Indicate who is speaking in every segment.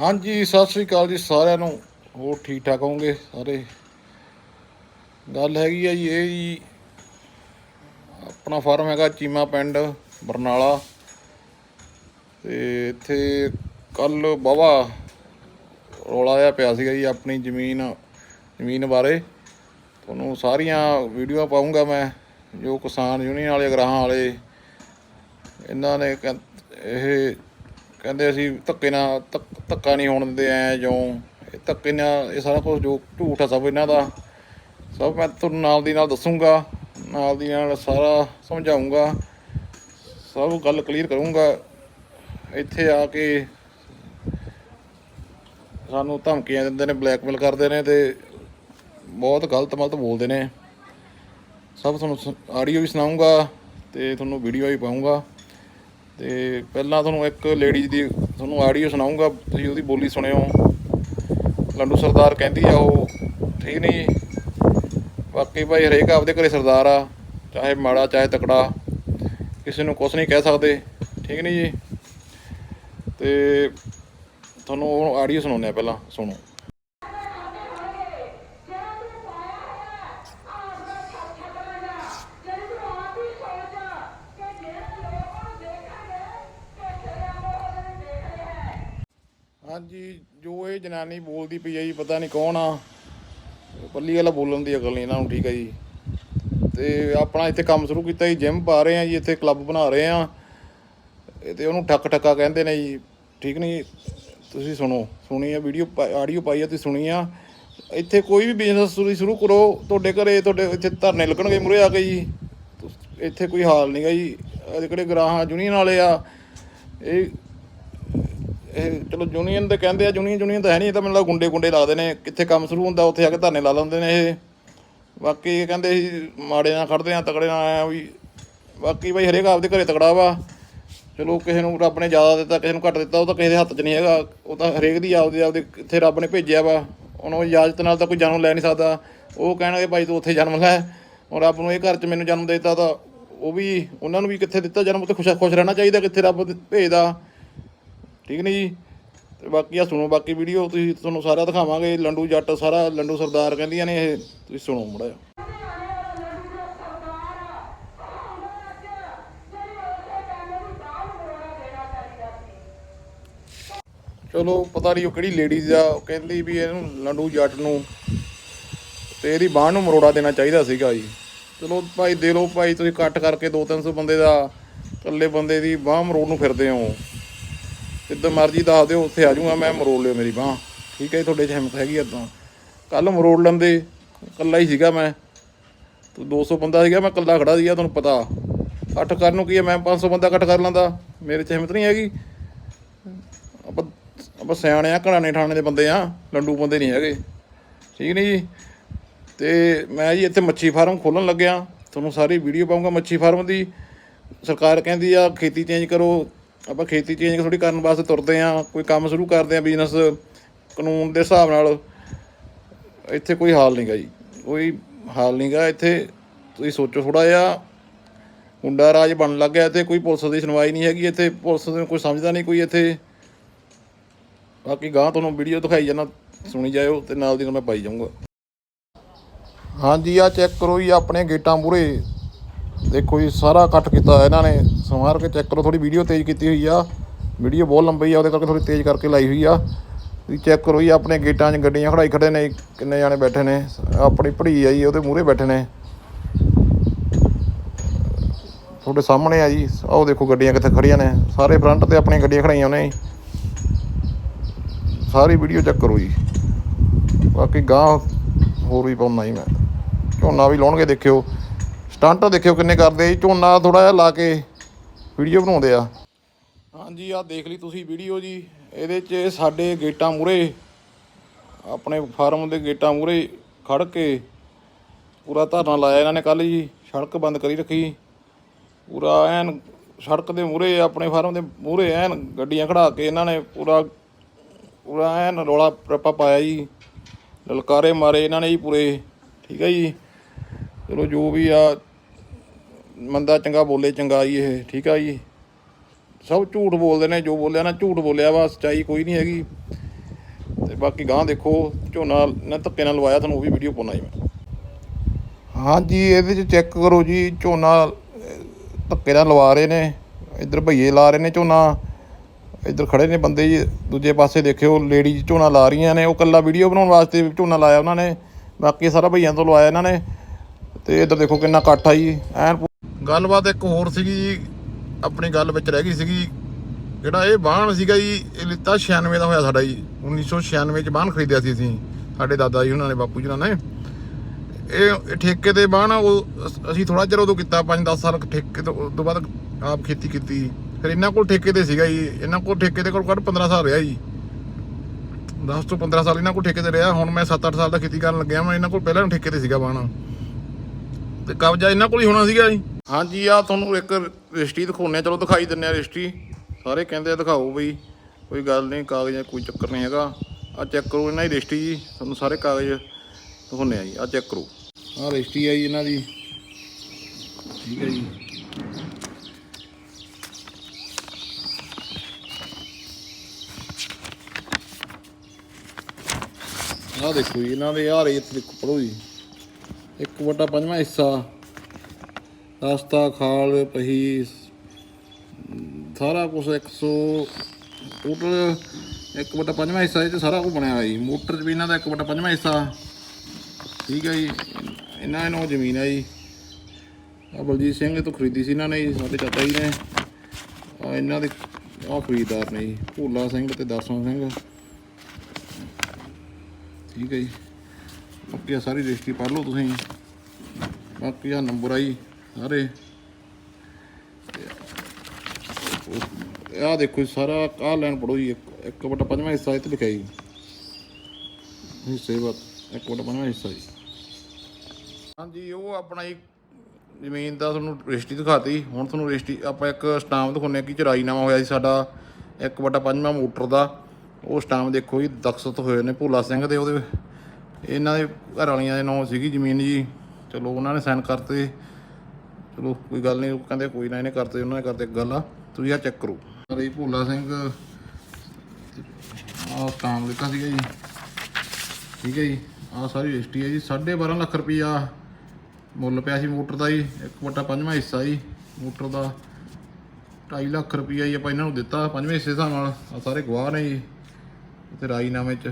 Speaker 1: ਹਾਂਜੀ, ਸਤਿ ਸ੍ਰੀ ਅਕਾਲ ਜੀ ਸਾਰਿਆਂ ਨੂੰ। ਹੋਰ ਠੀਕ ਠਾਕ ਹੋਵੋਗੇ ਸਾਰੇ? ਗੱਲ ਹੈਗੀ ਆ ਜੀ ਇਹ ਜੀ, ਆਪਣਾ ਫਾਰਮ ਹੈਗਾ ਚੀਮਾ ਪਿੰਡ, ਬਰਨਾਲਾ। ਤੇ ਇੱਥੇ ਕੱਲ ਬਾਵਾ ਰੌਲਾ ਜਿਹਾ ਪਿਆ ਸੀਗਾ ਜੀ ਆਪਣੀ ਜ਼ਮੀਨ ਜ਼ਮੀਨ ਬਾਰੇ। ਤੁਹਾਨੂੰ ਸਾਰੀਆਂ ਵੀਡੀਓ ਪਾਉਂਗਾ ਮੈਂ, ਜੋ ਕਿਸਾਨ ਯੂਨੀਅਨ ਵਾਲੇ ਗ੍ਰਾਹਾਂ ਵਾਲੇ। ਇਹਨਾਂ ਨੇ ਕਹਿੰ- ਇਹ ਕਹਿੰਦੇ ਅਸੀਂ ਧੱਕੇ ਨਾਲ ਧੱਕ- ਧੱਕਾ ਨਹੀਂ ਹੋਣ ਦਿੰਦੇ, ਐ ਜੋ ਇਹ ਧੱਕੇ ਨਾਲ ਇਹ ਸਾਰਾ ਕੁਝ ਜੋ ਝੂਠ ਆ ਸਭ ਇਹਨਾਂ ਦਾ। ਸਭ ਮੈਂ ਤੁਹਾਨੂੰ ਨਾਲ ਦੀ ਨਾਲ ਦੱਸੂਗਾ, ਨਾਲ ਦੀ ਨਾਲ ਸਾਰਾ ਸਮਝਾਉਂਗਾ ਸਭ ਗੱਲ ਕਲੀਅਰ ਕਰੂੰਗਾ। ਇੱਥੇ ਆ ਕੇ ਸਾਨੂੰ ਧਮਕੀਆਂ ਦਿੰਦੇ ਨੇ ਬਲੈਕਮੇਲ ਕਰਦੇ ਨੇ ਤੇ ਬਹੁਤ ਗਲਤ ਮਲਤ ਬੋਲਦੇ ਨੇ। ਸਭ ਤੁਹਾਨੂੰ ਆਡੀਓ ਵੀ ਸੁਣਾਉਂਗਾ ਤੇ ਤੁਹਾਨੂੰ ਵੀਡੀਓ ਵੀ ਪਾਉਂਗਾ ਤੇ ਪਹਿਲਾਂ ਤੁਹਾਨੂੰ ਇੱਕ ਲੇਡੀਜ਼ ਦੀ ਤੁਹਾਨੂੰ ਆਡੀਓ ਸੁਣਾਉਂਗਾ ਤੁਸੀਂ ਉਹਦੀ ਬੋਲੀ ਸੁਣਿਓ। ਲੰਡੂ ਸਰਦਾਰ ਕਹਿੰਦੀ ਆ ਉਹ, ਠੀਕ ਨਹੀਂ। ਜੀ ਬਾਕੀ ਭਾਈ ਹਰੇਕ ਆਪਦੇ ਘਰੇ ਸਰਦਾਰ ਆ, ਚਾਹੇ ਮਾੜਾ, ਚਾਹੇ ਤਕੜਾ। ਕਿਸੇ ਨੂੰ ਕੁਝ ਨਹੀਂ ਕਹਿ ਸਕਦੇ। ਠੀਕ ਨਹੀਂ ਜੀ? ਤੇ ਤੁਹਾਨੂੰ ਉਹ ਆਡੀਓ ਸੁਣਾਉਂਦੇ ਆ ਪਹਿਲਾਂ, ਸੁਣੋ। ਹਾਂਜੀ ਜੋ ਇਹ ਜਨਾਨੀ ਬੋਲਦੀ ਪਈ ਹੈ ਜੀ, ਪਤਾ ਨਹੀਂ ਕੌਣ ਆ। ਪੱਲੀ ਵਾਲਾ ਬੋਲਣ ਦੀ ਅਕਲ ਨਹੀਂ ਇਹਨਾਂ ਨੂੰ, ਠੀਕ ਆ ਜੀ। ਤੇ ਆਪਣਾ ਇੱਥੇ ਕੰਮ ਸ਼ੁਰੂ ਕੀਤਾ ਜੀ ਜਿਮ ਪਾ ਰਹੇ ਆ ਜੀ, ਇੱਥੇ ਕਲੱਬ ਬਣਾ ਰਹੇ ਆ। ਤੇ ਉਹਨੂੰ ਠੱਕ ਠੱਕਾ ਕਹਿੰਦੇ ਨੇ ਜੀ, ਠੀਕ ਨਹੀਂ? ਤੁਸੀਂ ਸੁਣੋ, ਸੁਣੀ ਆ ਵੀਡੀਓ ਆਡੀਓ ਪਾਈ ਆ, ਤੁਸੀਂ ਸੁਣੀ ਆ। ਇੱਥੇ ਕੋਈ ਵੀ ਬਿਜ਼ਨਸ ਤੁਸੀਂ ਸ਼ੁਰੂ ਕਰੋ, ਤੁਹਾਡੇ ਘਰੇ, ਤੁਹਾਡੇ ਇੱਥੇ ਧਰਨੇ ਲੱਗਣਗੇ ਮੁਰੇ ਆ ਕੇ ਜੀ। ਇੱਥੇ ਕੋਈ ਹਾਲ ਨਹੀਂਗਾ ਜੀ। ਆਹ ਜਿਹੜੇ ਗਰਾਹਾਂ ਯੂਨੀਅਨ ਵਾਲੇ ਆ। ਇਹ ਇਹ ਚਲੋ ਯੂਨੀਅਨ ਤੇ ਕਹਿੰਦੇ ਆ ਯੂਨੀਅਨ ਯੂਨੀਅਨ ਤਾਂ ਹੈ ਨਹੀਂ, ਇਹ ਤਾਂ ਮੈਨੂੰ ਲੱਗਦਾ ਗੁੰਡੇ ਗੁੰਡੇ ਲੱਗਦੇ ਨੇ ਕਿੱਥੇ ਕੰਮ ਸ਼ੁਰੂ ਹੁੰਦਾ, ਉੱਥੇ ਆ ਕੇ ਧਰਨੇ ਲਾ ਲੈਂਦੇ ਨੇ ਇਹ। ਬਾਕੀ ਇਹ ਕਹਿੰਦੇ ਸੀ, ਮਾੜੇ ਨਾਲ ਖੜਦੇ ਆ, ਤਕੜੇ ਨਾਲ ਆਇਆ ਵੀ, ਬਾਕੀ ਬਈ ਹਰੇਕ ਆਪਦੇ ਘਰੇ ਤਕੜਾ ਵਾ। ਚਲੋ ਕਿਸੇ ਨੂੰ ਰੱਬ ਨੇ ਜ਼ਿਆਦਾ ਦਿੱਤਾ, ਕਿਸੇ ਨੂੰ ਘੱਟ ਦਿੱਤਾ, ਉਹ ਤਾਂ ਕਿਸੇ ਦੇ ਹੱਥ 'ਚ ਨਹੀਂ ਹੈਗਾ। ਉਹ ਤਾਂ ਹਰੇਕ ਦੀ ਆਪਦੇ ਆਪਦੇ ਕਿੱਥੇ ਰੱਬ ਨੇ ਭੇਜਿਆ ਵਾ। ਉਹਨੂੰ ਇਜਾਜ਼ਤ ਨਾਲ ਤਾਂ ਕੋਈ ਜਨਮ ਲੈ ਨਹੀਂ ਸਕਦਾ। ਉਹ ਕਹਿਣਗੇ ਭਾਈ ਤੂੰ ਉੱਥੇ ਜਨਮ ਲੈ। ਉਹ ਰੱਬ ਨੂੰ ਇਹ ਘਰ 'ਚ ਮੈਨੂੰ ਜਨਮ ਦੇ ਦਿੱਤਾ ਤਾਂ ਉਹ ਵੀ, ਉਹਨਾਂ ਨੂੰ ਵੀ ਕਿੱਥੇ ਦਿੱਤਾ ਜਨਮ, ਉੱਥੇ ਖੁਸ਼ ਖੁਸ਼ ਰਹਿਣਾ ਚਾਹੀਦਾ ਕਿੱਥੇ ਰੱਬ ਭੇਜਦਾ। ਠੀਕ ਨਹੀਂ ਜੀ? ਤੇ ਬਾਕੀ ਆ ਸੁਣੋ, ਬਾਕੀ ਵੀਡੀਓ ਤੁਸੀਂ, ਤੁਹਾਨੂੰ ਸਾਰਾ ਦਿਖਾਵਾਂਗੇ, ਲੰਡੂ ਜੱਟ ਸਾਰਾ, ਲੰਡੂ ਸਰਦਾਰ ਕਹਿੰਦੀਆਂ ਨੇ ਇਹ, ਤੁਸੀਂ ਸੁਣੋ ਮੜਾ ਚਲੋ, ਪਤਾ ਨਹੀਂ ਉਹ ਕਿਹੜੀ ਲੇਡੀਜ਼ ਆ, ਉਹ ਕਹਿੰਦੀ ਵੀ ਇਹਨੂੰ ਲੰਡੂ ਜੱਟ ਨੂੰ ਤੇ ਇਹਦੀ ਬਾਹ ਨੂੰ ਮਰੋੜਾ ਦੇਣਾ ਚਾਹੀਦਾ ਸੀਗਾ ਜੀ। ਚਲੋ ਭਾਈ, ਦੇ ਲਓ ਭਾਈ, ਤੁਸੀਂ ਇਕੱਠ ਕਰਕੇ 2-300 ਬੰਦੇ ਦਾ, ਇਕੱਲੇ ਬੰਦੇ ਦੀ ਬਾਹ ਮਰੋੜ ਨੂੰ ਫਿਰਦੇ ਹੋ। ਜਿੱਦਾਂ ਮਰਜ਼ੀ ਦੱਸ ਦਿਓ ਉੱਥੇ ਆ ਜਾਊਗਾ ਮੈਂ ਮਰੋੜ ਲਿਓ ਮੇਰੀ ਬਾਹ। ਠੀਕ ਹੈ ਜੀ, ਤੁਹਾਡੇ 'ਚ ਹਿੰਮਤ ਹੈਗੀ ਇਦਾਂ। ਕੱਲ ਮਰੋੜ ਲੈਂਦੇ ਇਕੱਲਾ ਹੀ ਸੀਗਾ ਮੈਂ। ਤੂੰ 200 ਬੰਦਾ ਸੀਗਾ ਮੈਂ ਇਕੱਲਾ ਖੜਾ ਸੀਗਾ ਤੁਹਾਨੂੰ ਪਤਾ। ਇਕੱਠ ਕਰਨ ਨੂੰ ਕੀ ਹੈ ਮੈਂ 500 ਬੰਦਾ ਇਕੱਠ ਕਰ ਲੈਂਦਾ। ਮੇਰੇ 'ਚ ਹਿੰਮਤ ਨਹੀਂ ਹੈਗੀ। ਆਪਾਂ ਆਪਾਂ ਸਿਆਣੇ ਆ ਘਰਾਣੇ ਠਾਣੇ ਦੇ ਬੰਦੇ ਆ ਲੰਡੂ ਬੰਦੇ ਨਹੀਂ ਹੈਗੇ। ਠੀਕ ਨਹੀਂ ਜੀ? ਤੇ ਮੈਂ ਜੀ ਇੱਥੇ ਮੱਛੀ ਫਾਰਮ ਖੋਲਣ ਲੱਗਿਆ। ਤੁਹਾਨੂੰ ਸਾਰੀ ਵੀਡੀਓ ਪਾਉਂਗਾ ਮੱਛੀ ਫਾਰਮ ਦੀ। ਸਰਕਾਰ ਕਹਿੰਦੀ ਆ ਖੇਤੀ ਚੇਂਜ ਕਰੋ। ਆਪਾਂ ਖੇਤੀ ਚੇਂਜ ਥੋੜੀ ਕਰਨ ਵਾਸਤੇ ਤੁਰਦੇ ਆ ਕੋਈ ਕੰਮ ਸ਼ੁਰੂ ਕਰਦੇ ਆ ਬਿਜ਼ਨਸ ਕਾਨੂੰਨ ਦੇ ਹਿਸਾਬ ਨਾਲ, ਇੱਥੇ ਕੋਈ ਹਾਲ ਨਹੀਂਗਾ ਜੀ। ਕੋਈ ਹਾਲ ਨਹੀਂਗਾ ਇੱਥੇ ਤੁਸੀਂ ਸੋਚੋ ਥੋੜਾ ਜਿਹਾ ਗੁੰਡਾ ਰਾਜ ਬਣਨ ਲੱਗ ਗਿਆ, ਇੱਥੇ ਕੋਈ ਪੁਲਿਸ ਦੀ ਸੁਣਵਾਈ ਨਹੀਂ ਹੈਗੀ, ਇੱਥੇ ਪੁਲਿਸ ਨੂੰ ਕੋਈ ਸਮਝਦਾ ਨਹੀਂ ਕੋਈ ਇੱਥੇ। ਬਾਕੀ ਗਾਂ ਤੁਹਾਨੂੰ ਵੀਡੀਓ ਦਿਖਾਈ ਜਾਣਾ, ਸੁਣੀ ਜਾਇਓ ਤੇ ਨਾਲ ਦੀ ਨਾਲ ਮੈਂ ਪਾਈ ਜਾਊਂਗਾ। ਹਾਂਜੀ ਆ ਚੈੱਕ ਕਰੋ ਜੀ, ਆਪਣੇ ਗੇਟਾਂ ਮੂਰੇ ਦੇਖੋ ਜੀ, ਸਾਰਾ ਇਕੱਠ ਕੀਤਾ ਇਹਨਾਂ ਨੇ। ਸਮਾਰ ਕੇ ਚੈੱਕ ਕਰੋ ਥੋੜੀ ਵੀਡੀਓ ਤੇਜ਼ ਕੀਤੀ ਹੋਈ ਆ। ਵੀਡੀਓ ਬਹੁਤ ਲੰਬੀ ਆ, ਉਹਦੇ ਕਰਕੇ ਥੋੜੀ ਤੇਜ਼ ਕਰਕੇ ਲਾਈ ਹੋਈ ਆ। ਤੁਸੀਂ ਚੈੱਕ ਕਰੋ ਜੀ, ਆਪਣੇ ਗੇਟਾਂ 'ਚ ਗੱਡੀਆਂ ਖੜਾਈ ਖੜੇ ਨੇ, ਕਿੰਨੇ ਜਾਣੇ ਬੈਠੇ ਨੇ। ਆਪਣੀ ਭੜੀ ਆ ਜੀ, ਉਹਦੇ ਮੂਹਰੇ ਬੈਠੇ ਨੇ। ਤੁਹਾਡੇ ਸਾਹਮਣੇ ਆ ਜੀ, ਆਹ ਦੇਖੋ ਗੱਡੀਆਂ ਕਿੱਥੇ ਖੜੀਆਂ ਨੇ। ਸਾਰੇ ਫਰੰਟ ਤੇ ਆਪਣੀਆਂ ਗੱਡੀਆਂ ਖੜਾਈਆਂ ਨੇ। ਸਾਰੀ ਵੀਡੀਓ ਚੈੱਕ ਕਰੋ ਜੀ। ਬਾਕੀ ਗਾਂ ਹੋਰ ਵੀ ਪਾਉਣਾ ਹੀ ਮੈਂ। ਝੋਨਾ ਵੀ ਲਾਉਣਗੇ, ਦੇਖਿਓ। ਸਟੰਟ ਦੇਖਿਓ ਕਿੰਨੇ ਕਰਦੇ ਜੀ, ਝੋਨਾ ਥੋੜਾ ਜਿਹਾ ਲਾ ਕੇ ਵੀਡੀਓ ਬਣਾਉਂਦੇ ਆ। ਹਾਂਜੀ ਆ ਦੇਖ ਲਈ ਤੁਸੀਂ ਵੀਡੀਓ ਜੀ, ਇਹਦੇ 'ਚ ਸਾਡੇ ਗੇਟਾਂ ਮੂਰੇ ਆਪਣੇ ਫਾਰਮ ਦੇ ਗੇਟਾਂ ਮੂਰੇ ਖੜ ਕੇ ਪੂਰਾ ਧਰਨਾ ਲਾਇਆ ਇਹਨਾਂ ਨੇ ਕੱਲ ਜੀ, ਸੜਕ ਬੰਦ ਕਰੀ ਰੱਖੀ। ਪੂਰਾ ਐਨ ਸੜਕ ਦੇ ਮੂਰੇ ਆਪਣੇ ਫਾਰਮ ਦੇ ਮੂਰੇ ਐਨ ਗੱਡੀਆਂ ਖੜਾ ਕੇ ਇਹਨਾਂ ਨੇ ਪੂਰਾ ਪੂਰਾ ਐਨ ਰੌਲਾ ਰੱਪਾ ਪਾਇਆ ਜੀ। ਲਲਕਾਰੇ ਮਾਰੇ ਇਹਨਾਂ ਨੇ ਜੀ ਪੂਰੇ, ਠੀਕ ਹੈ ਜੀ। ਚਲੋ ਜੋ ਵੀ ਆ, ਮੰਦਾ ਚੰਗਾ ਬੋਲੇ, ਚੰਗਾ ਜੀ ਇਹ, ਠੀਕ ਆ ਜੀ। ਸਭ ਝੂਠ ਬੋਲਦੇ ਨੇ, ਜੋ ਬੋਲਿਆ ਨਾ ਝੂਠ ਬੋਲਿਆ ਵਾ, ਸੱਚਾਈ ਕੋਈ ਨਹੀਂ ਹੈਗੀ। ਤੇ ਬਾਕੀ ਗਾਂ ਦੇਖੋ, ਝੋਨਾ ਨਾ ਧੱਕੇ ਨਾਲ ਲਵਾਇਆ ਤੁਹਾਨੂੰ, ਉਹ ਵੀ ਵੀਡੀਓ ਪਾਉਣਾ ਜੀ ਮੈਂ। ਹਾਂਜੀ ਇਹਦੇ 'ਚ ਚੈੱਕ ਕਰੋ ਜੀ, ਝੋਨਾ ਧੱਕੇ ਨਾਲ ਲਵਾ ਰਹੇ ਨੇ। ਇੱਧਰ ਭਈਏ ਲਾ ਰਹੇ ਨੇ ਝੋਨਾ। ਇੱਧਰ ਖੜੇ ਨੇ ਬੰਦੇ ਜੀ, ਦੂਜੇ ਪਾਸੇ ਦੇਖਿਓ ਲੇਡੀਜ਼ ਝੋਨਾ ਲਾ ਰਹੀਆਂ ਨੇ। ਉਹ ਕੱਲਾ ਵੀਡੀਓ ਬਣਾਉਣ ਵਾਸਤੇ ਝੋਨਾ ਲਾਇਆ ਉਹਨਾਂ ਨੇ। ਬਾਕੀ ਸਾਰਾ ਭਈਆਂ ਤੋਂ ਲਵਾਇਆ ਇਹਨਾਂ ਨੇ। ਤੇ ਇੱਧਰ ਦੇਖੋ ਕਿੰਨਾ ਇਕੱਠ ਆ ਜੀ, ਐਨ ਗੱਲਬਾਤ ਇੱਕ ਹੋਰ ਸੀਗੀ ਜੀ, ਆਪਣੀ ਗੱਲ ਵਿੱਚ ਰਹਿ ਗਈ ਸੀਗੀ। ਜਿਹੜਾ ਇਹ ਬਾਣ ਸੀਗਾ ਜੀ, ਇਹ ਲਿੱਤਾ 96 ਦਾ ਹੋਇਆ ਸਾਡਾ ਜੀ। 1996 ਚ ਬਾਣ ਖਰੀਦਿਆ ਸੀ ਅਸੀਂ, ਸਾਡੇ ਦਾਦਾ ਜੀ ਉਹਨਾਂ ਨੇ, ਬਾਪੂ ਜੀ ਉਹਨਾਂ ਨੇ। ਇਹ ਠੇਕੇ ਤੇ ਬਾਣ ਉਹ ਅਸੀਂ ਥੋੜਾ ਚਿਰ ਉਦੋਂ ਕੀਤਾ 5-10 ਸਾਲ ਠੇਕੇ ਤੋਂ ਉਸ ਤੋਂ ਬਾਅਦ ਆਪ ਖੇਤੀ ਕੀਤੀ। ਫਿਰ ਇਹਨਾਂ ਕੋਲ ਠੇਕੇ ਤੇ ਸੀਗਾ ਜੀ, ਇਹਨਾਂ ਕੋਲ ਠੇਕੇ ਤੇ ਕੋਲ ਘੱਟ 15 ਸਾਲ ਰਿਹਾ ਜੀ। 10 ਤੋਂ 15 ਸਾਲ ਇਹਨਾਂ ਕੋਲ ਠੇਕੇ ਤੇ ਰਿਹਾ, ਹੁਣ ਮੈਂ 7-8 ਸਾਲ ਦਾ ਖੇਤੀ ਕਰਨ ਲੱਗਿਆ ਮੈਂ ਇਹਨਾਂ ਕੋਲ ਪਹਿਲਾਂ ਠੇਕੇ ਤੇ ਸੀਗਾ ਬਾਣ ਤੇ ਕਬਜ਼ਾ ਇਹਨਾਂ ਕੋਲ ਹੀ ਹੋਣਾ ਸੀਗਾ ਜੀ। ਹਾਂਜੀ ਆ ਤੁਹਾਨੂੰ ਇੱਕ ਰਜਿਸਟਰੀ ਦਿਖਾਉਣੇ ਚਲੋ ਦਿਖਾਈ ਦਿੰਨੇ ਆ ਰਜਿਸਟਰੀ। ਸਾਰੇ ਕਹਿੰਦੇ ਆ ਦਿਖਾਓ ਬਈ ਕੋਈ ਗੱਲ ਨਹੀਂ ਕਾਗਜ਼ਾਂ ਕੋਈ ਚੱਕਰ ਨਹੀਂ ਹੈਗਾ। ਆ ਚੈੱਕ ਕਰੋ ਇਹਨਾਂ ਦੀ ਰਜਿਸਟਰੀ ਜੀ ਤੁਹਾਨੂੰ ਸਾਰੇ ਕਾਗਜ਼ ਦਿਖਾਉਣੇ ਆ ਜੀ ਆ ਚੈੱਕ ਕਰੋ। ਆ ਰਜਿਸਟਰੀ ਆ ਜੀ ਇਹਨਾਂ ਦੀ। ਠੀਕ ਹੈ ਜੀ। ਆ ਦੇਖੋ ਜੀ ਇਹਨਾਂ ਦੇ ਆ ਰੇਤ ਦੇਖੋ ਪੜੋ ਜੀ। ਇੱਕ ਵੱਡਾ ਪੰਜਵਾਂ ਹਿੱਸਾ, ਰਸਤਾ, ਖਾਲ, ਪਹੀ, ਸਾਰਾ ਕੁਝ 100 ਟੋਟਲ ਇੱਕ ਵੱਡਾ ਪੰਜਵਾਂ ਹਿੱਸਾ ਇਹ 'ਚ ਸਾਰਾ ਕੁਝ ਬਣਿਆ ਹੋਇਆ ਜੀ। ਮੋਟਰ 'ਚ ਵੀ ਇਹਨਾਂ ਦਾ ਇੱਕ ਵੱਡਾ ਪੰਜਵਾਂ ਹਿੱਸਾ। ਠੀਕ ਹੈ ਜੀ। ਇਹਨਾਂ ਨੂੰ ਜ਼ਮੀਨ ਹੈ ਜੀ। ਆ ਬਲਜੀਤ ਸਿੰਘ ਤੋਂ ਖਰੀਦੀ ਸੀ ਇਹਨਾਂ ਨੇ ਜੀ, ਸਾਡੇ ਚਾਚਾ ਜੀ ਨੇ। ਆ ਇਹਨਾਂ ਦੇ ਆ ਖਰੀਦਦਾਰ ਨੇ ਜੀ। ਭੋਲਾ ਸਿੰਘ ਤੇ ਦਰਸ਼ਨ ਸਿੰਘ। ਠੀਕ ਹੈ ਜੀ। ਬਾਕੀ ਆਹ ਸਾਰੀ ਰਜਿਸਟਰੀ ਪੜ੍ਹ ਲਓ ਤੁਸੀਂ। ਬਾਕੀ ਆ ਨੰਬਰ ਆਈ ਸਾਰੇ। ਆ ਦੇਖੋ ਜੀ, ਸਾਰਾ ਆ ਲਾਈਨ ਪੜੋ ਜੀ, ਇੱਕ ਇੱਕ ਵਟਾ ਪੰਜਵਾਂ ਹਿੱਸਾ ਇੱਥੇ ਲਿਖਿਆ ਜੀ। ਹਿੱਸੇ ਬਾਤ ਇੱਕ ਵਟਾ ਪੰਜਵਾਂ ਹਿੱਸਾ ਜੀ। ਹਾਂਜੀ, ਉਹ ਆਪਣਾ ਜੀ ਜ਼ਮੀਨ ਦਾ ਤੁਹਾਨੂੰ ਰਜਿਸਟਰੀ ਦਿਖਾਤੀ। ਹੁਣ ਤੁਹਾਨੂੰ ਰਜਿਸਟਰੀ ਆਪਾਂ ਇੱਕ ਸਟਾਂਪ ਦਿਖਾਉਂਦੇ ਹਾਂ ਕਿ ਚਰਾਈਨਾਮਾ ਹੋਇਆ ਸੀ ਸਾਡਾ। ਇੱਕ ਵਟਾ ਪੰਜਵਾਂ ਮੋਟਰ ਦਾ। ਉਹ ਸਟਾਂਪ ਦੇਖੋ ਜੀ, ਦਖਸਤ ਹੋਏ ਨੇ ਭੋਲਾ ਸਿੰਘ ਦੇ, ਉਹਦੇ ਇਹਨਾਂ ਦੇ ਘਰ ਵਾਲੀਆਂ ਦੇ ਨਾਂ ਸੀਗੀ ਜ਼ਮੀਨ ਜੀ। ਚਲੋ ਉਹਨਾਂ ਨੇ ਸਾਈਨ ਕਰਤੇ। ਚਲੋ ਕੋਈ ਗੱਲ ਨਹੀਂ, ਉਹ ਕਹਿੰਦੇ ਕੋਈ ਨਾ ਇਹਨੇ ਕਰਤੇ, ਉਹਨਾਂ ਨੇ ਕਰਤੇ ਗੱਲ ਆ, ਤੁਸੀਂ ਆ ਚੈੱਕ ਕਰੋ। ਅਰੇ ਭੋਲਾ ਸਿੰਘ, ਆਹ ਕਾਮ ਲਿਖਾ ਸੀਗਾ ਜੀ। ਠੀਕ ਹੈ ਜੀ, ਆਹ ਸਾਰੀ ਰਜਿਸਟਰੀ ਹੈ ਜੀ। 12.5 ਲੱਖ ਰੁਪਈਆ ਮੁੱਲ ਪਿਆ ਸੀ ਮੋਟਰ ਦਾ ਜੀ। ਇੱਕ ਵਟਾ ਪੰਜਵਾਂ ਹਿੱਸਾ ਜੀ, ਮੋਟਰ ਦਾ। 2.5 ਲੱਖ ਰੁਪਈਆ ਜੀ ਆਪਾਂ ਇਹਨਾਂ ਨੂੰ ਦਿੱਤਾ, ਪੰਜਵੇਂ ਹਿੱਸੇ ਹਿਸਾਬ ਨਾਲ। ਆ ਸਾਰੇ ਗਵਾਹ ਨੇ ਜੀ ਤੇ ਰਾਜੀਨਾਮੇ 'ਚ।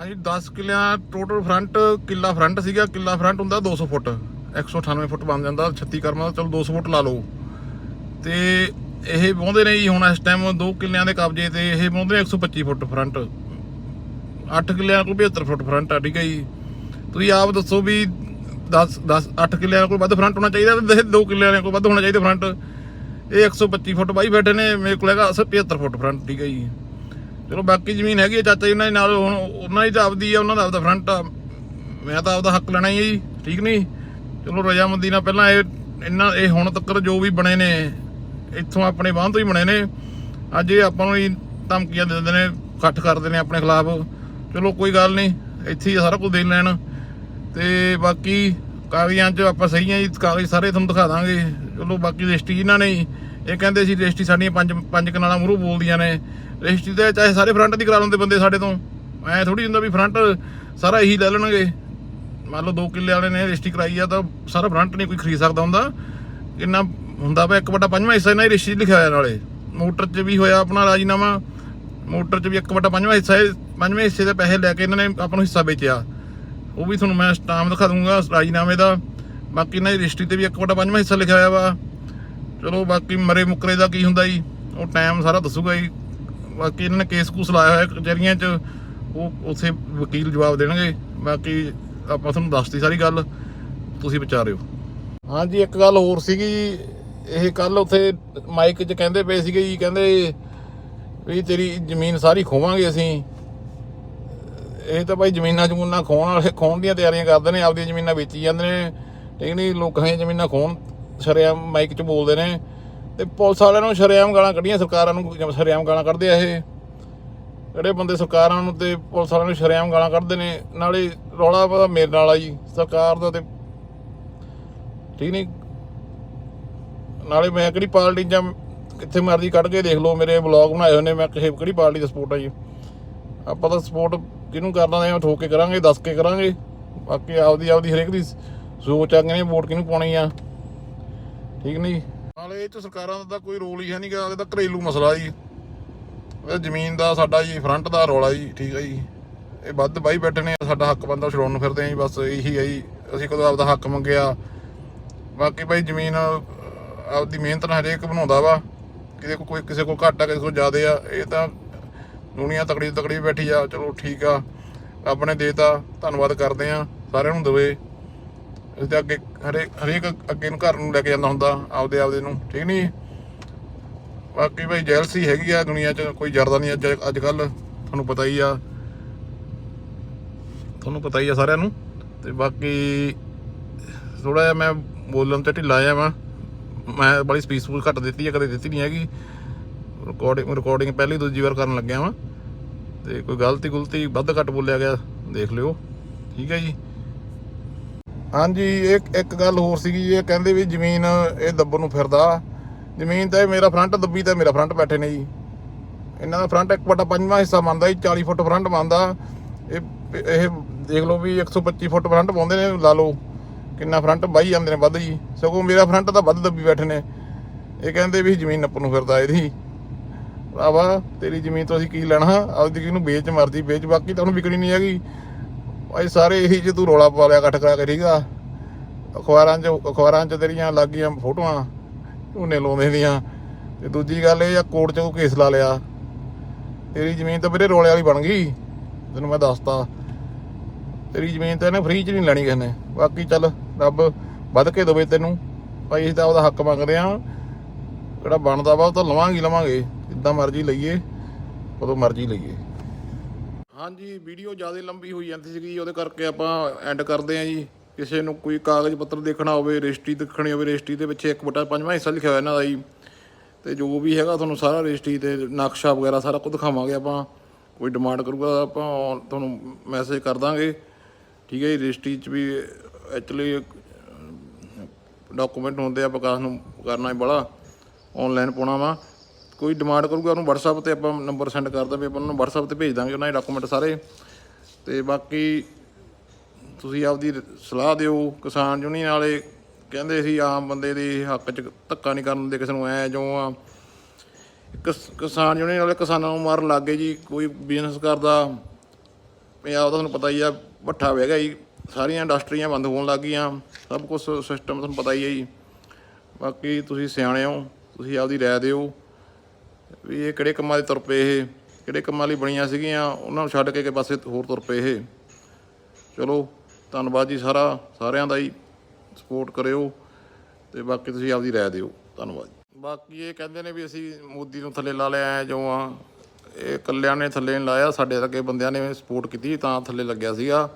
Speaker 1: ਹਾਂਜੀ 10 ਕਿੱਲਿਆਂ ਟੋਟਲ ਫਰੰਟ ਕਿੱਲਾ ਫਰੰਟ ਸੀਗਾ, ਕਿੱਲਾ ਫਰੰਟ ਹੁੰਦਾ 200 ਫੁੱਟ। 198 ਫੁੱਟ ਬਣ ਜਾਂਦਾ 36 ਕਰਮਾਂ ਦਾ, ਚਲੋ 200 ਫੁੱਟ ਲਾ ਲਓ। ਤੇ ਇਹ ਵਾਹੁੰਦੇ ਨੇ ਜੀ ਹੁਣ ਇਸ ਟਾਈਮ 2 ਕਿੱਲਿਆਂ ਦੇ ਕਬਜ਼ੇ ਤੇ ਇਹ ਵਾਹੁੰਦੇ ਨੇ 125 ਫੁੱਟ ਫਰੰਟ 8 ਕਿੱਲਿਆਂ ਕੋਲ 72 ਫੁੱਟ ਫਰੰਟ ਆ, ਠੀਕ ਹੈ ਜੀ। ਤੁਸੀਂ ਆਪ ਦੱਸੋ ਵੀ 10 10 8 ਕਿੱਲਿਆਂ ਕੋਲ ਵੱਧ ਫਰੰਟ ਹੋਣਾ ਚਾਹੀਦਾ ਤੇ 2 ਕਿੱਲਿਆਂ ਕੋਲ ਵੱਧ ਹੋਣਾ ਚਾਹੀਦਾ ਫਰੰਟ ਇਹ 125 ਫੁੱਟ ਬਾਈ ਬੈਠੇ ਨੇ, ਮੇਰੇ ਕੋਲ ਹੈਗਾ 75 ਫੁੱਟ ਫਰੰਟ ਠੀਕ ਹੈ ਜੀ। ਚਲੋ ਬਾਕੀ ਜ਼ਮੀਨ ਹੈਗੀ ਹੈ ਚਾਚਾ ਜੀ, ਉਹਨਾਂ ਦੇ ਨਾਲ ਹੁਣ ਉਹਨਾਂ ਦੀ ਤਾਂ ਆਪਦੀ ਆ, ਉਹਨਾਂ ਦਾ ਆਪਦਾ ਫਰੰਟ ਆ। ਮੈਂ ਤਾਂ ਆਪਦਾ ਹੱਕ ਲੈਣਾ ਹੀ ਹੈ ਜੀ, ਠੀਕ ਨਹੀਂ? ਚਲੋ ਰਜਾਮੰਦੀ ਨਾਲ ਪਹਿਲਾਂ ਇਹ ਇਹਨਾਂ ਇਹ ਹੁਣ ਤੱਕ ਜੋ ਵੀ ਬਣੇ ਨੇ, ਇੱਥੋਂ ਆਪਣੇ ਬਾਂਹ ਤੋਂ ਹੀ ਬਣੇ ਨੇ। ਅੱਜ ਇਹ ਆਪਾਂ ਨੂੰ ਹੀ ਧਮਕੀਆਂ ਦੇ ਦਿੰਦੇ ਨੇ, ਇਕੱਠ ਕਰਦੇ ਨੇ ਆਪਣੇ ਖਿਲਾਫ। ਚਲੋ ਕੋਈ ਗੱਲ ਨਹੀਂ, ਇੱਥੇ ਹੀ ਸਾਰਾ ਕੁਝ ਦੇ ਲੈਣ। ਤੇ ਬਾਕੀ ਕਾਗਜ਼ਾਂ 'ਚ ਆਪਾਂ ਸਹੀ ਆ ਜੀ, ਕਾਗਜ਼ ਸਾਰੇ ਤੁਹਾਨੂੰ ਦਿਖਾ ਦਾਂਗੇ। ਚਲੋ ਬਾਕੀ ਰਜਿਸਟਰੀ ਇਹਨਾਂ ਨੇ ਇਹ ਕਹਿੰਦੇ ਸੀ ਰਜਿਸਟਰੀ ਸਾਡੀਆਂ ਪੰਜ ਪੰਜ ਕਨਾਲਾਂ ਮੂਹਰੋਂ ਬੋਲਦੀਆਂ ਨੇ। ਰਜਿਸਟਰੀ ਤੇ ਚਾਹੇ ਸਾਰੇ ਫਰੰਟ ਦੀ ਕਰਾ ਲੈਂਦੇ ਬੰਦੇ ਸਾਡੇ ਤੋਂ। ਐ ਥੋੜੀ ਹੁੰਦਾ ਵੀ ਫਰੰਟ ਸਾਰਾ ਇਹੀ ਲੈ ਲੈਣਗੇ। ਮੰਨ ਲਓ 2 ਕਿੱਲੇ ਵਾਲੇ ਨੇ ਰਜਿਸਟਰੀ ਕਰਾਈ ਆ, ਤਾਂ ਸਾਰਾ ਫਰੰਟ ਨਹੀਂ ਕੋਈ ਖਰੀਦ ਸਕਦਾ ਹੁੰਦਾ। ਕਿੰਨਾ ਹੁੰਦਾ ਵਾ, ਇੱਕ ਵੱਡਾ ਪੰਜਵਾਂ ਹਿੱਸਾ ਇਹਨਾਂ ਦੀ ਰਜਿਸਟਰੀ 'ਚ ਲਿਖਿਆ ਹੋਇਆ ਨਾਲੇ। ਮੋਟਰ 'ਚ ਵੀ ਹੋਇਆ ਆਪਣਾ ਰਾਜੀਨਾਮਾ। ਮੋਟਰ 'ਚ ਵੀ ਇੱਕ ਵੱਡਾ ਪੰਜਵਾਂ ਹਿੱਸਾ ਪੰਜਵੇਂ ਹਿੱਸੇ ਦੇ ਪੈਸੇ ਲੈ ਕੇ ਇਹਨਾਂ ਨੇ ਆਪਾਂ ਨੂੰ ਹਿੱਸਾ ਵੇਚਿਆ। ਉਹ ਵੀ ਤੁਹਾਨੂੰ ਮੈਂ ਸਟਾਮ ਦਿਖਾ ਦੂੰਗਾ, ਰਾਜੀਨਾਮੇ ਦਾ। ਬਾਕੀ ਇਹਨਾਂ ਦੀ ਰਜਿਸਟਰੀ ਤੇ ਵੀ ਇੱਕ ਵੱਡਾ ਪੰਜਵਾਂ ਹਿੱਸਾ ਲਿਖਿਆ ਹੋਇਆ ਵਾ। ਚਲੋ ਬਾਕੀ ਮਰੇ ਮੁਕਰੇ ਦਾ ਕੀ ਹੁੰਦਾ ਜੀ? ਉਹ ਟਾਈਮ ਸਾਰਾ ਦੱਸੂਗਾ ਜੀ। ਬਾਕੀ ਇਹਨਾਂ ਨੇ ਕੇਸ ਕੂਸ ਲਾਇਆ ਹੋਇਆ ਕਚਹਿਰੀਆਂ 'ਚ। ਉਹ ਉੱਥੇ ਵਕੀਲ ਜਵਾਬ ਦੇਣਗੇ। ਬਾਕੀ ਆਪਾਂ ਤੁਹਾਨੂੰ ਦੱਸਤੀ ਸਾਰੀ ਗੱਲ। ਤੁਸੀਂ ਵਿਚਾਰਿਓ ਹਾਂਜੀ, ਇੱਕ ਗੱਲ ਹੋਰ ਸੀਗੀ ਇਹ ਕੱਲ ਉੱਥੇ ਮਾਈਕ 'ਚ ਕਹਿੰਦੇ ਪਏ ਸੀਗੇ ਜੀ। ਕਹਿੰਦੇ ਵੀ ਤੇਰੀ ਜ਼ਮੀਨ ਸਾਰੀ ਖੋਵਾਂਗੇ ਅਸੀਂ। ਇਹ ਤਾਂ ਭਾਈ ਜ਼ਮੀਨਾਂ ਜਮੂਨਾਂ ਖੋਣ ਵਾਲੇ ਖੋਣ ਦੀਆਂ ਤਿਆਰੀਆਂ ਕਰਦੇ ਨੇ। ਆਪਦੀਆਂ ਜ਼ਮੀਨਾਂ ਵੇਚੀ ਜਾਂਦੇ ਨੇ। ਠੀਕ ਨਹੀਂ ਲੋਕਾਂ ਦੀਆਂ ਜ਼ਮੀਨਾਂ ਖੋਣ ਸ਼ਰੇਆਮ ਮਾਈਕ 'ਚ ਬੋਲਦੇ ਨੇ ਤੇ ਪੁਲਿਸ ਵਾਲਿਆਂ ਨੂੰ ਸ਼ਰੇਆਮ ਗਾਲਾਂ ਕੱਢੀਆਂ, ਸਰਕਾਰਾਂ ਨੂੰ ਸ਼ਰੇਆਮ ਗਾਲਾਂ ਕੱਢਦੇ ਆ ਇਹ? ਜਿਹੜੇ ਬੰਦੇ ਸਰਕਾਰਾਂ ਨੂੰ ਤੇ ਪੁਲਿਸ ਵਾਲਿਆਂ ਨੂੰ ਸ਼ਰੇਆਮ ਗਾਲਾਂ ਕੱਢਦੇ ਨੇ, ਨਾਲੇ ਰੌਲਾ ਪਤਾ ਮੇਰੇ ਨਾਲ ਆ ਜੀ, ਸਰਕਾਰ ਦਾ ਤੇ ਠੀਕ ਨਹੀਂ। ਨਾਲੇ ਮੈਂ ਕਿਹੜੀ ਪਾਰਟੀ ਜਾਂ ਕਿੱਥੇ ਮਰਜ਼ੀ ਕੱਢ ਕੇ ਦੇਖ ਲਓ, ਮੇਰੇ ਬਲੌਗ ਬਣਾਏ ਹੋਏ ਨੇ, ਮੈਂ ਕਿਸੇ ਕਿਹੜੀ ਪਾਰਟੀ ਦਾ ਸਪੋਰਟ ਆ ਜੀ। ਆਪਾਂ ਤਾਂ ਸਪੋਰਟ ਕਿਹਨੂੰ ਕਰਨਾ ਹੈ ਠੋਕ ਕੇ ਕਰਾਂਗੇ, ਦੱਸ ਕੇ ਕਰਾਂਗੇ। ਬਾਕੀ ਆਪਦੀ ਆਪਦੀ ਹਰੇਕ ਦੀ ਸੋਚ ਆ ਕਿ ਵੋਟ ਕਿਹਨੂੰ ਪਾਉਣੀ ਆ। ਠੀਕ ਨਹੀਂ? ਨਾਲੇ ਇਹ ਚ ਸਰਕਾਰਾਂ ਦਾ ਤਾਂ ਕੋਈ ਰੋਲ ਹੀ ਹੈ ਨਹੀਂਗਾ ਇਹ ਤਾਂ ਘਰੇਲੂ ਮਸਲਾ ਜੀ। ਇਹ ਜ਼ਮੀਨ ਦਾ ਸਾਡਾ ਜੀ ਫਰੰਟ ਦਾ ਰੌਲਾ ਜੀ, ਠੀਕ ਹੈ ਜੀ। ਇਹ ਵੱਧ ਬਾਈ ਬੈਠੇ ਨੇ ਸਾਡਾ ਹੱਕ ਬੰਦਾ ਛਡਾਉਣ ਨੂੰ ਫਿਰਦੇ ਆ ਜੀ, ਬਸ ਇਹੀ ਹੈ ਜੀ। ਅਸੀਂ ਕਦੋਂ ਆਪਦਾ ਹੱਕ ਮੰਗਿਆ। ਬਾਕੀ ਭਾਈ ਜ਼ਮੀਨ ਆਪਦੀ ਮਿਹਨਤ ਨਾਲ ਹਰੇਕ ਬਣਾਉਂਦਾ ਵਾ। ਕਿਤੇ ਕੋ ਕੋਈ, ਕਿਸੇ ਕੋਲ ਘੱਟ ਆ, ਕਿਸੇ ਕੋਲ ਜ਼ਿਆਦਾ ਆ, ਇਹ ਤਾਂ ਦੁਨੀਆ ਤਕੜੀ ਤਕੜੀ ਬੈਠੀ ਆ, ਚਲੋ ਠੀਕ ਆ। ਆਪਣੇ ਦੇਤਾ, ਧੰਨਵਾਦ ਕਰਦੇ ਆ, ਸਾਰਿਆਂ ਨੂੰ ਦਵੇ। ਇਸ ਦੇ ਅੱਗੇ ਹਰੇਕ ਹਰੇਕ ਅੱਗੇ ਨੂੰ ਘਰ ਨੂੰ ਲੈ ਕੇ ਜਾਂਦਾ ਹੁੰਦਾ, ਆਪਦੇ ਆਪਦੇ ਨੂੰ, ਠੀਕ ਨਹੀਂ? ਬਾਕੀ ਭਾਈ ਜੈਲਸੀ ਹੈਗੀ ਆ ਦੁਨੀਆ 'ਚ, ਕੋਈ ਜਰਦਾ ਨਹੀਂ ਅੱਜ ਅੱਜ ਕੱਲ ਤੁਹਾਨੂੰ ਪਤਾ ਹੀ ਆ। ਤੁਹਾਨੂੰ ਪਤਾ ਹੀ ਆ ਸਾਰਿਆਂ ਨੂੰ। ਤੇ ਬਾਕੀ ਥੋੜਾ ਜਿਹਾ ਮੈਂ ਬੋਲਣ ਤੇ ਢਿੱਲਾ ਆ ਵਾਂ। ਮੈਂ ਬੜੀ ਸਪੀਚ ਸਪੂਚ ਘੱਟ ਦਿੱਤੀ ਆ, ਕਦੇ ਦਿੱਤੀ ਨਹੀਂ ਹੈਗੀ। ਰਿਕਾਰਡਿੰਗ ਰਿਕਾਰਡਿੰਗ ਪਹਿਲੀ ਦੂਜੀ ਵਾਰ ਕਰਨ ਲੱਗਿਆ ਵਾਂ। ਤੇ ਕੋਈ ਗਲਤੀ ਗੁਲਤੀ ਵੱਧ ਘੱਟ ਬੋਲਿਆ ਗਿਆ, ਦੇਖ ਲਿਓ। ਠੀਕ ਹੈ ਜੀ। ਹਾਂਜੀ, ਇੱਕ ਇੱਕ ਗੱਲ ਹੋਰ ਸੀਗੀ, ਇਹ ਕਹਿੰਦੇ ਵੀ ਜ਼ਮੀਨ ਇਹ ਦੱਬਣ ਨੂੰ ਫਿਰਦਾ। ਜ਼ਮੀਨ ਤਾਂ ਇਹ ਮੇਰਾ ਫਰੰਟ ਦੱਬੀ ਤਾਂ ਮੇਰਾ ਫਰੰਟ ਬੈਠੇ ਨੇ ਜੀ। ਇਹਨਾਂ ਦਾ ਫਰੰਟ ਇੱਕ ਵੱਡਾ ਪੰਜਵਾਂ ਹਿੱਸਾ ਮੰਨਦਾ ਜੀ 40 ਫੁੱਟ ਫਰੰਟ ਮੰਨਦਾ ਇਹ ਇਹ ਦੇਖ ਲਓ ਵੀ 125 ਫੁੱਟ ਫਰੰਟ ਪਾਉਂਦੇ ਨੇ, ਲਾ ਲਓ। ਕਿੰਨਾ ਫਰੰਟ ਬਾਈ ਜਾਂਦੇ ਨੇ ਵੱਧ ਜੀ। ਸਗੋਂ ਮੇਰਾ ਫਰੰਟ ਤਾਂ ਵੱਧ ਦੱਬੀ ਬੈਠੇ ਨੇ। ਇਹ ਕਹਿੰਦੇ ਵੀ ਜ਼ਮੀਨ ਨੱਪਣ ਨੂੰ ਫਿਰਦਾ ਇਹਦੀ। ਭਰਾਵਾ, ਤੇਰੀ ਜ਼ਮੀਨ ਤੋਂ ਅਸੀਂ ਕੀ ਲੈਣਾ? ਆਪਦੀ ਕਿਹਨੂੰ ਵੇਚ ਮਰਦੀ ਵੇਚ ਬਾਕੀ ਤੁਹਾਨੂੰ ਵਿਕਣੀ ਨਹੀਂ ਹੈਗੀ। ਭਾਈ ਸਾਰੇ ਇਹੀ ਜੇ ਤੂੰ ਰੋਲਾ ਪਾ ਲਿਆ ਇਕੱਠ ਕਰਾ ਕਰੀਗਾ ਅਖਬਾਰਾਂ 'ਚ ਅਖਬਾਰਾਂ 'ਚ ਤੇਰੀਆਂ ਲੱਗ ਗਈਆਂ ਫੋਟੋਆਂ, ਝੂਨੇ ਲਾਉਂਦੇ ਦੀਆਂ। ਤੇ ਦੂਜੀ ਗੱਲ ਇਹ ਆ, ਕੋਰਟ 'ਚ ਕੋਈ ਕੇਸ ਲਾ ਲਿਆ। ਤੇਰੀ ਜ਼ਮੀਨ ਤਾਂ ਵੀਰੇ ਰੋਲੇ ਵਾਲੀ ਬਣ ਗਈ, ਤੈਨੂੰ ਮੈਂ ਦੱਸਤਾ। ਤੇਰੀ ਜ਼ਮੀਨ ਤਾਂ ਇਹਨੇ ਫ੍ਰੀ 'ਚ ਨਹੀਂ ਲੈਣੀ ਕਿਸੇ ਨੇ। ਬਾਕੀ ਚੱਲ, ਰੱਬ ਵੱਧ ਕੇ ਦੇਵੇ ਤੈਨੂੰ। ਭਾਈ ਅਸੀਂ ਤਾਂ ਉਹਦਾ ਹੱਕ ਮੰਗਦੇ ਆ। ਜਿਹੜਾ ਬਣਦਾ ਵਾ ਉਹ ਤਾਂ ਲਵਾਂਗੇ ਲਵਾਂਗੇ। ਜਿੱਦਾਂ ਮਰਜ਼ੀ ਲਈਏ ਉਦੋਂ ਮਰਜ਼ੀ ਲਈਏ। ਹਾਂਜੀ, ਵੀਡੀਓ ਜ਼ਿਆਦਾ ਲੰਬੀ ਹੋਈ ਜਾਂਦੀ ਸੀਗੀ ਉਹਦੇ ਕਰਕੇ ਆਪਾਂ ਐਂਡ ਕਰਦੇ ਆਂ ਜੀ। ਕਿਸੇ ਨੂੰ ਕੋਈ ਕਾਗਜ਼ ਪੱਤਰ ਦੇਖਣਾ ਹੋਵੇ, ਰਜਿਸਟਰੀ ਦੇਖਣੀ ਹੋਵੇ, ਰਜਿਸਟਰੀ ਦੇ ਪਿੱਛੇ ਇੱਕ ਬਟਾ ਪੰਜਵਾਂ ਹਿੱਸਾ ਲਿਖਿਆ ਹੋਇਆ ਇਹਨਾਂ ਦਾ ਜੀ। ਤੇ ਜੋ ਵੀ ਹੈਗਾ ਤੁਹਾਨੂੰ ਸਾਰਾ ਰਜਿਸਟਰੀ ਤੇ ਨਕਸ਼ਾ ਵਗੈਰਾ ਸਾਰਾ ਕੁਝ ਦਿਖਾਵਾਂਗੇ ਆਪਾਂ। ਕੋਈ ਡਿਮਾਂਡ ਕਰੂਗਾ ਆਪਾਂ ਔਨ- ਤੁਹਾਨੂੰ ਮੈਸੇਜ ਕਰ ਦਾਂਗੇ। ਠੀਕ ਹੈ ਜੀ, ਰਜਿਸਟਰੀ 'ਚ ਵੀ ਐਕਚੁਅਲੀ ਡਾਕੂਮੈਂਟ ਹੁੰਦੇ ਆ ਵਿਕਾਸ ਨੂੰ ਕਰਨਾ ਹੀ ਬੜਾ। ਆਨਲਾਈਨ ਪਾਉਣਾ ਵਾ। ਕੋਈ ਡਿਮਾਂਡ ਕਰੂਗਾ, ਉਹਨੂੰ WhatsApp ਤੇ ਆਪਾਂ ਨੰਬਰ ਸੈਂਡ ਕਰ ਦਾਂਗੇ ਆਪਾਂ ਉਹਨੂੰ WhatsApp ਤੇ ਭੇਜ ਦਾਂਗੇ ਉਹਨਾਂ ਦੇ ਡਾਕੂਮੈਂਟ ਸਾਰੇ। ਤੇ ਬਾਕੀ ਤੁਸੀਂ ਆਪਦੀ ਸਲਾਹ ਦਿਓ, ਕਿਸਾਨ ਯੂਨੀਅਨ ਵਾਲੇ ਕਹਿੰਦੇ ਸੀ, ਆਮ ਬੰਦੇ ਦੇ ਹੱਕ 'ਚ ਧੱਕਾ ਨਹੀਂ ਕਰਨ ਦਿੰਦੇ, ਕਿਸੇ ਨੂੰ ਐ ਜੋ ਆ। ਕਿਸਾਨ ਯੂਨੀਅਨ ਵਾਲੇ ਕਿਸਾਨਾਂ ਨੂੰ ਮਾਰਨ ਲੱਗ ਗਏ ਜੀ, ਕੋਈ ਬਿਜ਼ਨਸ ਕਰਦਾ ਪੰਜਾਬ ਦਾ ਤੁਹਾਨੂੰ ਪਤਾ ਹੀ ਆ, ਭੱਠਾ ਵਹਿ ਗਿਆ ਜੀ, ਸਾਰੀਆਂ ਇੰਡਸਟਰੀਆਂ ਬੰਦ ਹੋਣ ਲੱਗ ਗਈਆਂ, ਸਭ ਕੁਝ ਸਿਸਟਮ ਤੁਹਾਨੂੰ ਪਤਾ ਹੀ ਹੈ ਜੀ। ਬਾਕੀ ਤੁਸੀਂ ਸਿਆਣੇ ਹੋ, ਤੁਸੀਂ ਆਪਦੀ ਰਾਏ ਦਿਓ। ਵੀ ਇਹ ਕਿਹੜੇ ਕੰਮਾਂ ਦੇ ਤੁਰ ਪਏ ਇਹ? ਕਿਹੜੇ ਕੰਮਾਂ ਲਈ ਬਣੀਆਂ ਸੀਗੀਆਂ? ਉਹਨਾਂ ਨੂੰ ਛੱਡ ਕੇ ਕਿ ਪਾਸੇ ਹੋਰ ਤੁਰ ਪਏ ਇਹ। ਚਲੋ, ਧੰਨਵਾਦ ਜੀ ਸਾਰਾ, ਸਾਰਿਆਂ ਦਾ ਹੀ ਸਪੋਰਟ ਕਰਿਓ ਤੇ ਬਾਕੀ ਤੁਸੀਂ ਆਪਦੀ ਰਾਏ ਦਿਓ। ਧੰਨਵਾਦ ਬਾਕੀ ਇਹ ਕਹਿੰਦੇ ਨੇ ਵੀ ਅਸੀਂ ਮੋਦੀ ਨੂੰ ਥੱਲੇ ਲਾ ਲਿਆ ਜੋ ਆ। ਇਹ ਕੱਲਿਆਂ ਨੇ ਥੱਲੇ ਨਹੀਂ ਲਾਇਆ, ਸਾਡੇ ਵਰਗੇ ਬੰਦਿਆਂ ਨੇ ਸਪੋਰਟ ਕੀਤੀ ਤਾਂ ਥੱਲੇ ਲੱਗਿਆ ਸੀਗਾ।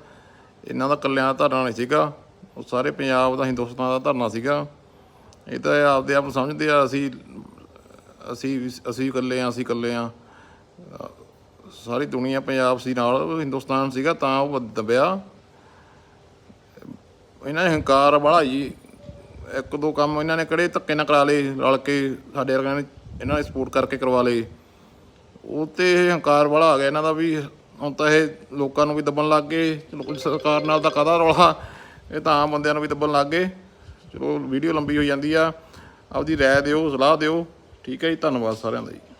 Speaker 1: ਇਹਨਾਂ ਦਾ ਕੱਲਿਆਂ ਦਾ ਧਰਨਾ ਨਹੀਂ ਸੀਗਾ। ਉਹ ਸਾਰੇ ਪੰਜਾਬ ਦਾ, ਹਿੰਦੁਸਤਾਨ ਦਾ ਧਰਨਾ ਸੀਗਾ। ਇਹ ਤਾਂ ਆਪਦੇ ਆਪ ਨੂੰ ਸਮਝਦੇ ਆ, ਅਸੀਂ ਅਸੀਂ ਵੀ- ਅਸੀਂ ਇਕੱਲੇ ਆ ਅਸੀਂ ਇਕੱਲੇ ਆ ਸਾਰੀ ਦੁਨੀਆ ਪੰਜਾਬ ਸੀ ਨਾਲ ਹਿੰਦੁਸਤਾਨ ਸੀਗਾ, ਤਾਂ ਉਹ ਦਬਿਆ। ਇਹਨਾਂ ਨੇ ਹੰਕਾਰ ਵਾਲਾ ਜੀ, ਇੱਕ ਦੋ ਕੰਮ ਇਹਨਾਂ ਨੇ ਕਿਹੜੇ ਧੱਕੇ ਨਾਲ ਕਰਾ ਲਏ, ਰਲ ਕੇ ਸਾਡੇ ਵਰਗਿਆਂ ਨੇ ਇਹਨਾਂ ਨੇ ਸਪੋਰਟ ਕਰਕੇ ਕਰਵਾ ਲਏ। ਉਹ ਤੇ ਇਹ ਹੰਕਾਰ ਵਾਲਾ ਆ ਗਿਆ ਇਹਨਾਂ ਦਾ ਵੀ, ਹੁਣ ਤਾਂ ਇਹ ਲੋਕਾਂ ਨੂੰ ਵੀ ਦੱਬਣ ਲੱਗ ਗਏ, ਚਲੋ ਕੋਈ ਸਰਕਾਰ ਨਾਲ ਤਾਂ ਕਾਹਦਾ ਰੌਲਾ, ਇਹ ਤਾਂ ਆਮ ਬੰਦਿਆਂ ਨੂੰ ਵੀ ਦੱਬਣ ਲੱਗ ਗਏ। ਚਲੋ, ਵੀਡੀਓ ਲੰਬੀ ਹੋ ਜਾਂਦੀ ਆ। ਆਪਦੀ ਰਾਏ ਦਿਓ, ਸਲਾਹ ਦਿਓ। ਠੀਕ ਹੈ ਜੀ ਧੰਨਵਾਦ ਸਾਰਿਆਂ ਦਾ ਜੀ।